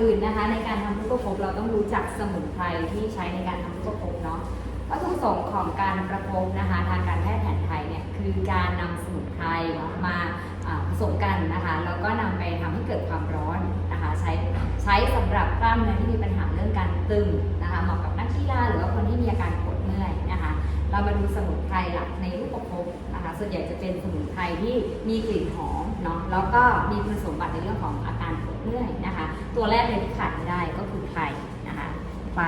อื่นนะคะ ในการทำลูกประคบเราต้องรู้จักสมุนไพรที่ใช้ในการทำลูกประคบเนาะวัตถุประสงค์ของการประคบนะคะ ทางการแพทย์แผนไทยเนี่ยคือการนำสมุนไพรมาผสมกันนะคะแล้วก็นำไปทำให้เกิดความร้อนนะคะ ใช้ใช้สำหรับกล้ามเนื้อที่มีปัญหาเรื่องการตึงนะคะเหมาะกับนักกีฬาหรือว่าคนที่มีอาการปวดเมื่อยนะคะ เรามาดูสมุนไพรหลักในรูปประคบนะคะ ส่วนใหญ่จะเป็นสมุนไพรที่มีกลิ่นหอมเนาะแล้วก็มีคุณสมบัติในเรื่องของอาการปวด เมื่อยนะคะ ตัวแรกเลยที่ขาดไม่ได้ก็คือไพรนะคะไพร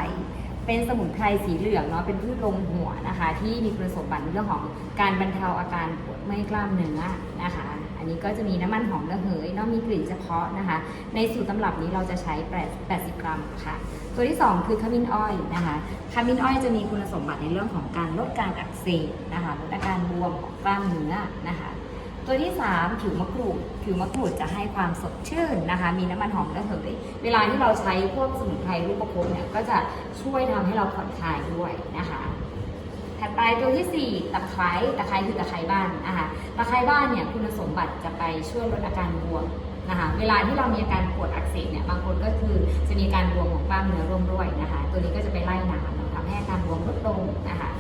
เป็นสมุนไพรสีเหลืองเนาะเป็นพืชลงหัวนะคะ ที่มีคุณสมบัติในเรื่องของการบรรเทาอาการปวดเมื่อยกล้ามเนื้อนะคะ อันนี้ก็จะมีน้ำมันหอมระเหยเนาะมีกลิ่นเฉพาะนะคะ ในสูตรตำรับนี้เราจะใช้ 80 กรัมค่ะ ตัวที่ 2 คือขมิ้นอ้อยนะคะขมิ้นอ้อยจะมีคุณสมบัติในเรื่องของการลดการอักเสบนะคะลดอาการบวมของกล้ามเนื้อนะคะ ตัวที่ 3 ผิวมะกรูด ผิวมะกรูดจะให้ความสดชื่นนะคะ มีน้ำมันหอมระเหย เวลาที่เราใช้พวกสมุนไพรรูปประคบเนี่ยก็จะช่วยทำให้เราผ่อนคลายด้วยนะคะถัดไปตัวที่ 4ตะไคร้ตะไคร้คือตะไคร้บ้านนะคะตะไคร้บ้านเนี่ยคุณสมบัติจะไปช่วยลดอาการบวมนะคะเวลาที่เรามีอาการปวดอักเสบเนี่ยบางคนก็คือจะมีการบวมของกล้ามเนื้อร่วมด้วยนะคะ ตัวนี้ก็จะไปไล่น้ำนะทำให้อาการบวมลดลงนะคะ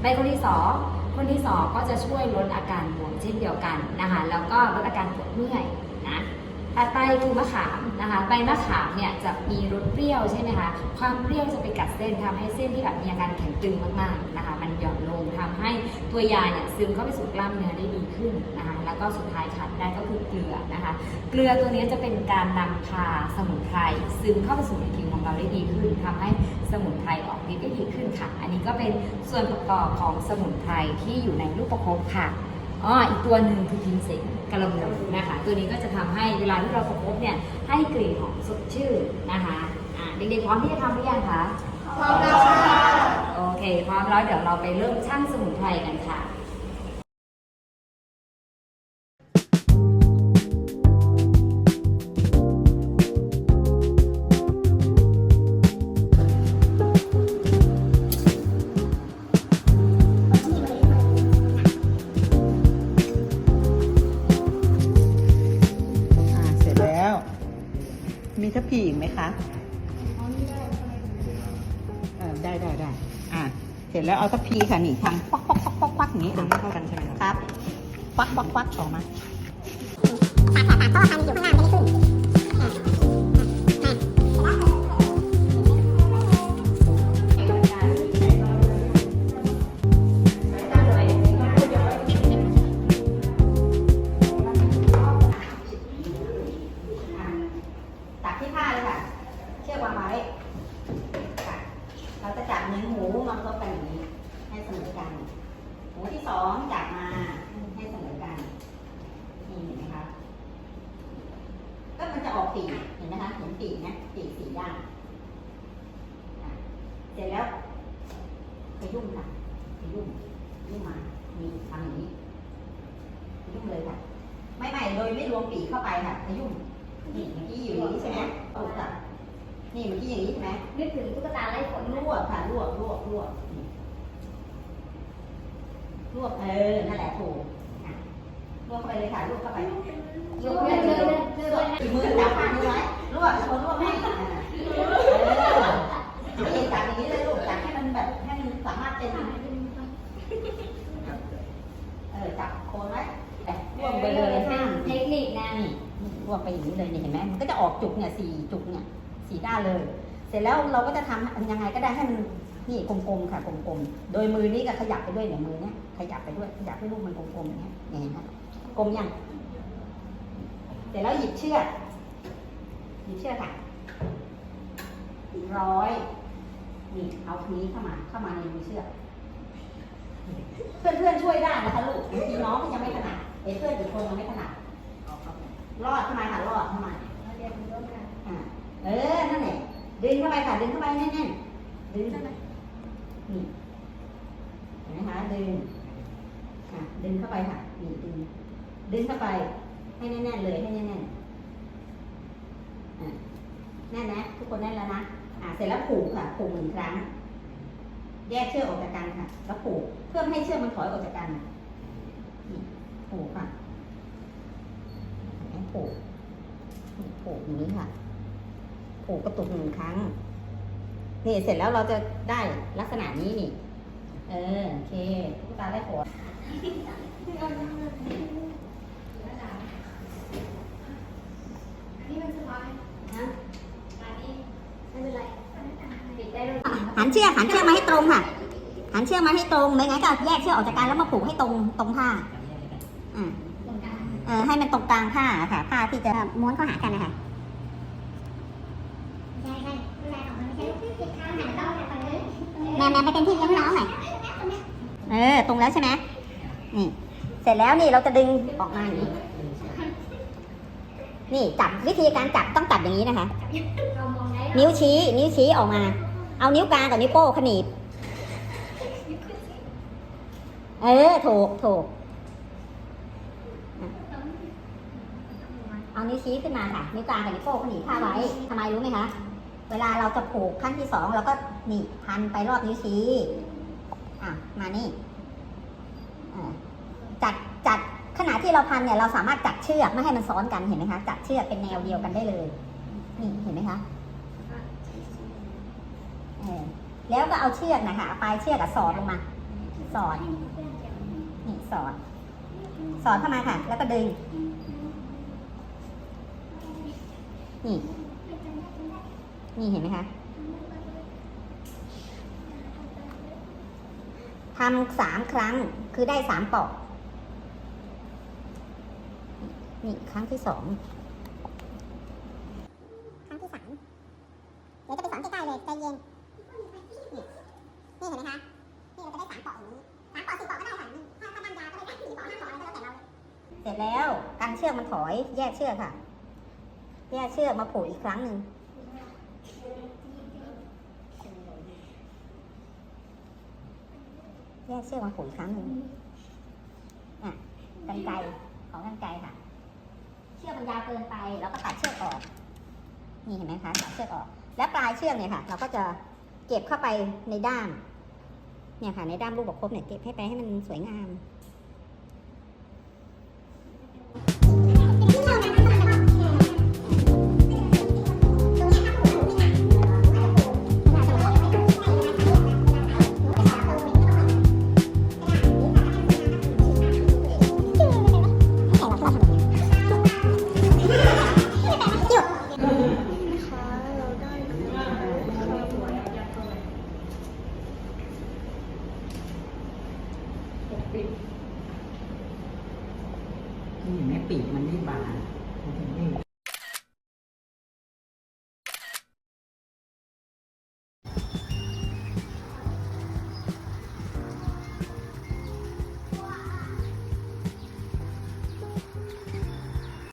ใบคนที่สอง คนที่สองก็จะช่วยลดอาการปวดเช่นเดียวกันนะคะแล้วก็ลดอาการปวดเมื่อยนะถัดไปคือมะขามนะคะใบมะขามเนี่ยจะมีรสเปรี้ยวใช่ไหมคะความเปรี้ยวจะไปกัดเส้นทำให้เส้นที่แบบมีอาการแข็งตึงมากๆนะคะ ให้ตัวยาเนี่ยซึมเข้าไปสู่กล้ามเนื้อได้ดีขึ้นนะคะแล้วก็สุดท้ายขาดได้ก็คือเกลือนะคะ เกลือตัวนี้จะเป็นการนำพาสมุนไพรซึมเข้าไปสู่ในผิวของเราได้ดีขึ้นทำให้สมุนไพรออกฤทธิ์ได้ดีขึ้นค่ะ อันนี้ก็เป็นส่วนประกอบของสมุนไพรที่อยู่ในลูกประคบค่ะอ๋ออีกตัวหนึ่งคือพิมเสนกระลำดนะคะ ตัวนี้ก็จะทำให้เวลาที่เราประคบเนี่ยให้กลิ่นหอมสดชื่นนะคะอ่าเด็กๆพร้อมที่จะทำหรือยังคะพร้อมแล้วค่ะ พร้อมแล้วเดี๋ยวเราไปเริ่มชั่งสมุนไพรกันค่ะเสร็จแล้วมีทัพพีอีกไหมคะได้ได้ได้อ่า เสร็จแล้วเอาทัพพีค่ะนี่ทำควักควักควักควักควักอย่างนี้ทำให้เข้ากันใช่ไหมครับครับควักควักควักออกมาตัก ปีกเห็นไหมคะเห็นปีกนะปีกสี่ด้านอะเสร็จแล้วไปยุ่งค่ะไปยุ่งยุ่งมานี่ทำอย่างนี้ไปยุ่งเลยค่ะ ไม่ไม่โดยไม่รวมปีกเข้าไปค่ะไปยุ่งนี่เมื่อกี้อยู่อย่างนี้ใช่ไหมถูกค่ะนี่เมื่อกี้อย่างนี้ใช่ไหมนึกถึงตุ๊กตาไล่ฝนลวกค่ะลวกลวกลวกนี่ลวกเออนั่นแหละถูกอะลวกเข้าไปเลยค่ะลวกเข้าไปยกเลิกเลยเลิกเลย มือจับข้างนี้ไว้ลวกคนลวกให้อ่าเออนี่จับอย่างนี้เลยลูกจับให้มันแบบให้มันสามารถเป็น เออจับโคนไว้แต่วกไปเลยห้ามเทคนิคนะนี่รวมไปอย่างนี้เลยเนี่ยเห็นไหมมันก็จะออกจุกเนี่ยสี่จุกเนี่ยสี่ด้านเลย เสร็จแล้วเราก็จะทำยังไงก็ได้ให้มันนี่กลมๆค่ะกลมๆ โดยมือนี้ก็ขยับไปด้วยเนี่ยมือเนี่ยขยับไปด้วยขยับให้ลูกมันกลมๆอย่างเงี้ยเนี่ยเห็นไหมกลมยังเสร็จแล้วหยิบเชือก หยิบเชือกค่ะร้อยนี่เอาทีนี้เข้ามาเข้ามาในมือเชือกเพื่อนๆช่วยได้นะคะลูกบางทีน้องก็ยังไม่ถนัดเอ้เพื่อนอีกคนยังไม่ถนัดรอดเข้ามาค่ะรอดเข้ามาอ่าเออนั่นแหละดึงเข้าไปค่ะดึงเข้าไปแน่นๆดึงเข้าไปนี่เห็นไหมคะดึงอะดึงเข้าไปค่ะนี่ดึงดึงเข้าไปให้แน่นๆเลยให้แน่นๆอะ แน่นนะทุกคนแน่นแล้วนะอ่าเสร็จแล้วผูกค่ะผูกหนึ่งครั้ง แยกเชือกออกจากกันค่ะ แล้วผูกเพื่อให้เชือกมันถอยออกจากกันผูกค่ะผูกผูกอย่างนี้ค่ะผูกกระตุกหนึ่งครั้งนี่เสร็จแล้วเราจะได้ลักษณะนี้นี่ เออโอเคตุ๊กตาได้ผล นี่มันสบาย นะ อันนี้ไม่เป็นไรปิดได้เลย หันเชือกหันเชือกมาให้ตรงค่ะ หันเชือกมาให้ตรงไม่งั้นก็แยกเชือกออกจากกันแล้วมาผูกให้ตรงตรงผ้าอ่าตรงกลางเออให้มันตรงกลางผ้าค่ะ ผ้าที่จะม้วนเข้าหากันนะคะใช่ใช่ดูแลของมันไม่ใช่ลูกผิดทางไหนต้องแบบนี้แม่แม่ไปเต็มที่เลี้ยงน้องหน่อยเออ ตรงแล้วใช่ไหมนี่ เสร็จแล้วนี่เราจะดึงออกมาอย่างนี้ นี่จับวิธีการจับต้องจับอย่างนี้นะคะเรามองได้นิ้วชี้ นิ้วชี้ออกมา เอานิ้วกลางกับนิ้วโป้งขนีบ เออถูกถูกเอานิ้วชี้ขึ้นมาค่ะ นิ้วกลางกับนิ้วโป้งขนีบผ้าไว้ทำไมรู้ไหมคะ เวลาเราจะผูกขั้นที่สองเราก็หนีพันไปรอบนิ้วชี้อะมานี่จัดจัดขณะที่เราพันเนี่ยเราสามารถจัดเชือกไม่ให้มันซ้อนกันเห็นไหมคะจัดเชือกเป็นแนวเดียวกันได้เลย นี่เห็นไหมคะ แล้วก็เอาเชือกนะคะเอาปลายเชือกอะสอดลงมา สอดนี่สอด สอดเข้ามาค่ะ แล้วก็ดึง นี่ นี่เห็นไหมคะทำสามครั้งคือได้สามปอก นี่ครั้งที่สอง ครั้งที่สามเดี๋ยวจะไปสอนใกล้ๆเลยใจเย็น นี่ นี่เห็นไหมคะนี่เราจะได้สามปอกอย่างนี้สามปอกสี่ปอกก็ได้ค่ะถ้าถ้าทำยาวก็ได้สี่ปอกห้าปอกอะไรก็แล้วแต่เราเสร็จแล้วกันเชือกมันถอยแยกเชือกค่ะ แยกเชือกมาผูกอีกครั้งหนึ่งแยกเชือกมาผูกอีกครั้งหนึ่งอะกันไกของกันไกค่ะ เชือกมันยาวเกินไปเราก็ตัดเชือกออกนี่เห็นไหมคะตัดเชือกออก แล้วปลายเชือกเนี่ยค่ะ เราก็จะเก็บเข้าไปในด้าม เนี่ยค่ะในด้ามลูกประคบเนี่ยเก็บให้ไปให้มันสวยงาม นี่เห็นไหมปีกมันไม่บาน